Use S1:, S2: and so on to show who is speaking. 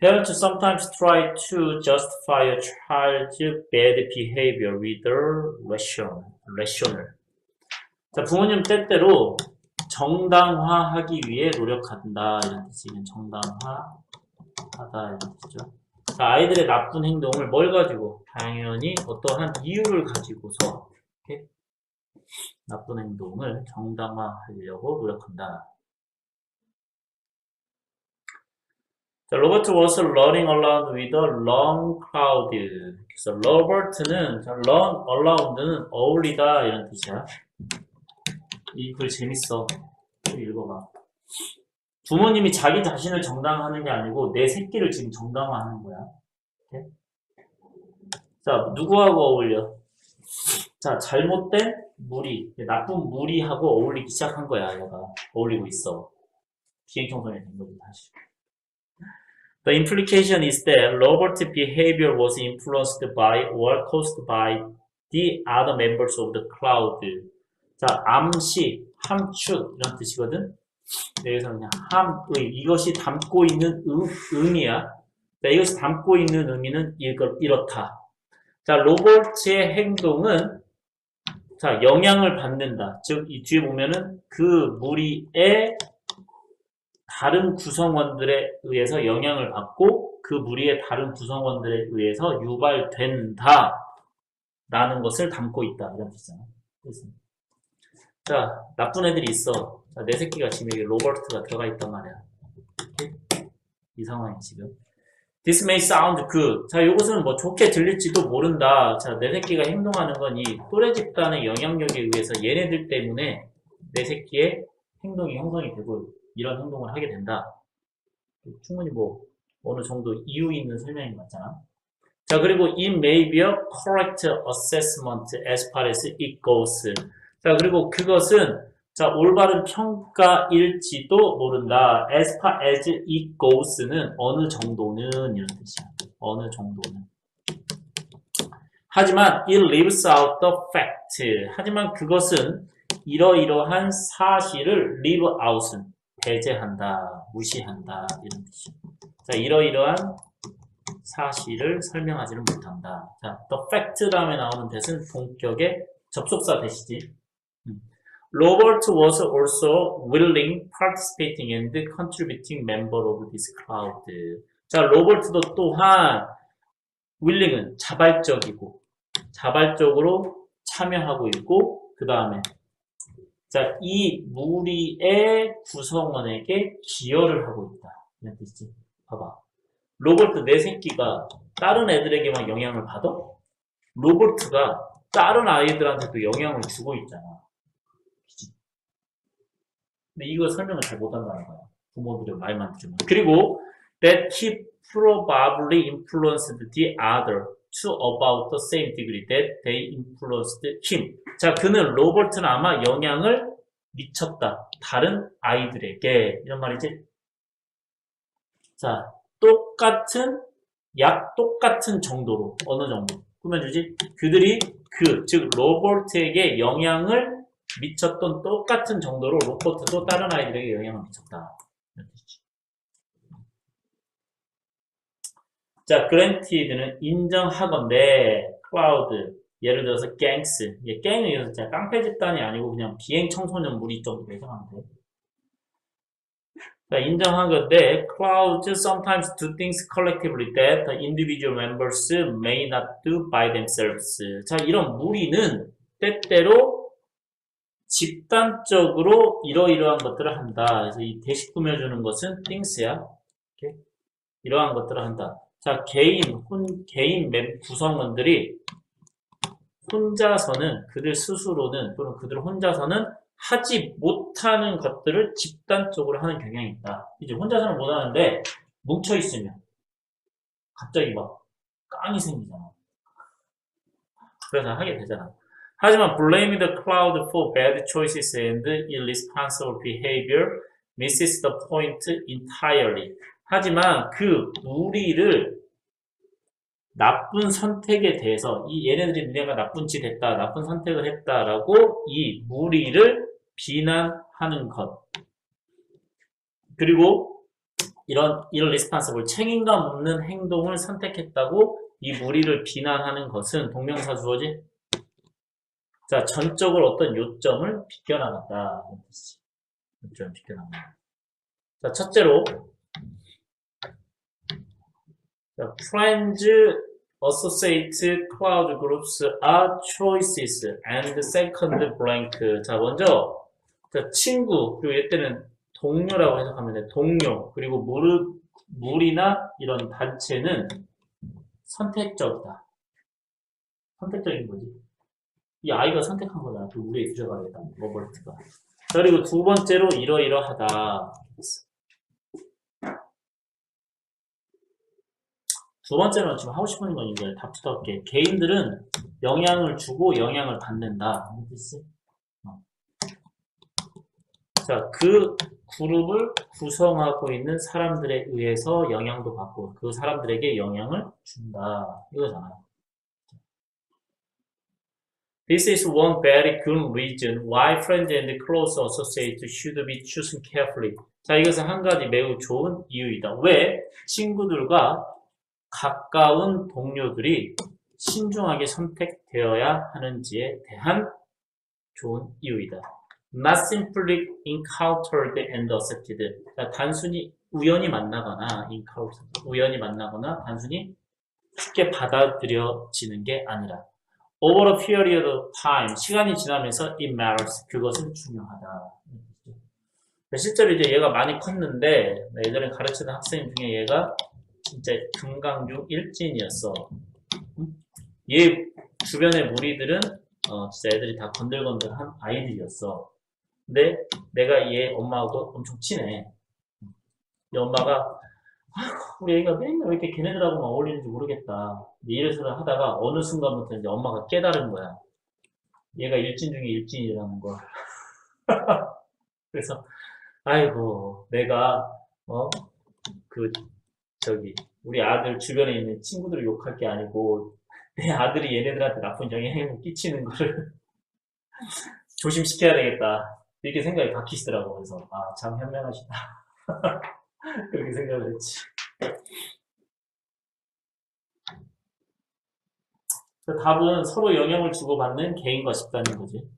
S1: Parents sometimes try to justify a child's bad behavior with their rational. 자, 부모님 때때로 정당화하기 위해 노력한다 이런 뜻이면 정당화하다 이런 뜻이죠. 자, 아이들의 나쁜 행동을 뭘 가지고 당연히 어떠한 이유를 가지고서 이렇게 나쁜 행동을 정당화하려고 노력한다. 자, 로버트 was running around with a long crowd. 그래서 로버트는 자, run around는 어울리다 이런 뜻이야. 이 글 재밌어. 또 읽어봐. 부모님이 자기 자신을 정당화하는 게 아니고 내 새끼를 지금 정당화하는 거야. 이렇게. 자, 누구하고 어울려? 자, 잘못된 무리, 나쁜 무리하고 어울리기 시작한 거야, 얘가. 어울리고 있어. 비행 청소년이 된 거지, 다시. The implication is that Robert's behavior was influenced by or caused by the other members of the crowd. 자, 암시, 함축 이런 뜻이거든. 네, 여기서 그냥 함의 이것이 담고 있는 의, 의미야. 자, 이것이 담고 있는 의미는 이걸 이렇다. 자, 로버트의 행동은 자 영향을 받는다. 즉 이 뒤에 보면은 그 무리의 다른 구성원들에 의해서 영향을 받고 그 무리의 다른 구성원들에 의해서 유발된다. 라는 것을 담고 있다. 이런 뜻이잖아. 자, 나쁜 애들이 있어. 자, 내 새끼가 지금 여기 로버트가 들어가 있단 말이야. 이 상황이 지금. This may sound good. 자, 이것은 뭐 좋게 들릴지도 모른다. 자, 내 새끼가 행동하는 건 이 또래 집단의 영향력에 의해서 얘네들 때문에 내 새끼의 행동이 형성이 되고 이런 행동을 하게 된다. 충분히 뭐 어느 정도 이유 있는 설명인 것 같잖아. 자, 그리고 it may be a correct assessment as far as it goes. 자, 그리고 그것은 자, 올바른 평가일지도 모른다. as far as it goes는 어느 정도는 이런 뜻이야. 어느 정도는. 하지만 it leaves out the fact. 하지만 그것은 이러이러한 사실을 leave out은 배제한다, 무시한다 이런 뜻이야. 자, 이러이러한 사실을 설명하지는 못한다. 자, the fact 다음에 나오는 대신 본격의 접속사 대시지. Robert was also willing, participating and contributing member of this crowd. 자, 로버트도 또한 willing은 자발적이고 자발적으로 참여하고 있고 그 다음에 자, 이 무리의 구성원에게 기여를 하고 있다. 이런 뜻이지. 봐봐. 로버트 내 새끼가 다른 애들에게만 영향을 받아? 로버트가 다른 아이들한테도 영향을 주고 있잖아. 그치? 근데 이거 설명을 잘 못한다는 거야. 부모들의 말만 들으면. 그리고 that he probably influenced the other to about the same degree that they influenced him. 자, 그는 로버트는 아마 영향을 미쳤다. 다른 아이들에게. 이런 말이지. 자, 똑같은, 약 똑같은 정도로. 어느 정도. 꾸며주지? 그들이 그, 즉, 로버트에게 영향을 미쳤던 똑같은 정도로 로버트도 다른 아이들에게 영향을 미쳤다. 이런 뜻이지. 자, 그랜티드는 인정하건대, 클라우드, 예를 들어서 갱스, 예, 갱은 여기서 진짜 깡패 집단이 아니고 그냥 비행 청소년 무리 정도 돼. 자, 인정하건대, clouds sometimes do things collectively that the individual members may not do by themselves. 자, 이런 무리는 때때로 집단적으로 이러이러한 것들을 한다. 그래서 이 대시 꾸며주는 것은 things야. 이러한 것들을 한다. 자, 개인, 혼, 개인 멤 구성원들이 혼자서는, 그들 스스로는, 또는 그들 혼자서는 하지 못하는 것들을 집단적으로 하는 경향이 있다. 이제 혼자서는 못하는데, 뭉쳐있으면, 갑자기 막, 깡이 생기잖아. 그래서 하게 되잖아. 하지만, blame the crowd for bad choices and irresponsible behavior misses the point entirely. 하지만 그 무리를 나쁜 선택에 대해서 이 얘네들이 내가 나쁜 짓 했다, 나쁜 선택을 했다라고 이 무리를 비난하는 것. 그리고 이런 irresponsible 책임감 없는 행동을 선택했다고 이 무리를 비난하는 것은 동명사 주어지? 자, 전적으로 어떤 요점을 비껴나갔다. 이런. 요점을 비껴나갔다. 자, 첫째로 자, friends, associate, cloud groups are choices and second blank. 자, 먼저 자, 친구 그리고 이때는 동료라고 해석하면 돼. 동료 그리고 무릎 무리나 이런 단체는 선택적이다. 선택적인 거지. 이 아이가 선택한 거잖아. 그 우리에 들어가겠다. 로버트가. 자, 그리고 두 번째로 이러이러하다. 두 번째로는 지금 하고 싶은 건 이제 다투덕게 개인들은 영향을 주고 영향을 받는다. 어. 자, 그 그룹을 구성하고 있는 사람들에 의해서 영향도 받고 그 사람들에게 영향을 준다. 이거잖아요. This is one very good reason why friends and close associates should be chosen carefully. 자, 이것은 한 가지 매우 좋은 이유이다. 왜? 친구들과 가까운 동료들이 신중하게 선택되어야 하는지에 대한 좋은 이유이다. Not simply encountered and accepted. 자, 단순히 우연히 만나거나 encountered, 우연히 만나거나 단순히 쉽게 받아들여지는 게 아니라 over a period of time 시간이 지나면서 it matters 그것은 중요하다. 실제로 이제 얘가 많이 컸는데 나 예전에 가르치던 학생 중에 얘가 진짜 금강중 일진이었어. 응? 얘 주변의 무리들은 어, 진짜 애들이 다 건들건들한 아이들이었어. 근데 내가 얘 엄마하고 엄청 친해. 얘 엄마가 아이고, 우리 애가 맨날 왜 이렇게 걔네들하고만 어울리는지 모르겠다. 이래서 하다가 어느 순간부터 이제 엄마가 깨달은 거야. 얘가 일진 중에 일진이라는 걸. 그래서 아이고 내가 어 그 저기 우리 아들 주변에 있는 친구들을 욕할 게 아니고 내 아들이 얘네들한테 나쁜 영향을 끼치는 거를 조심시켜야 되겠다. 이렇게 생각이 바뀌시더라고. 그래서 아 참 현명하시다. 그렇게 생각을 했지. 그 답은 서로 영향을 주고받는 개인과 집단인 거지.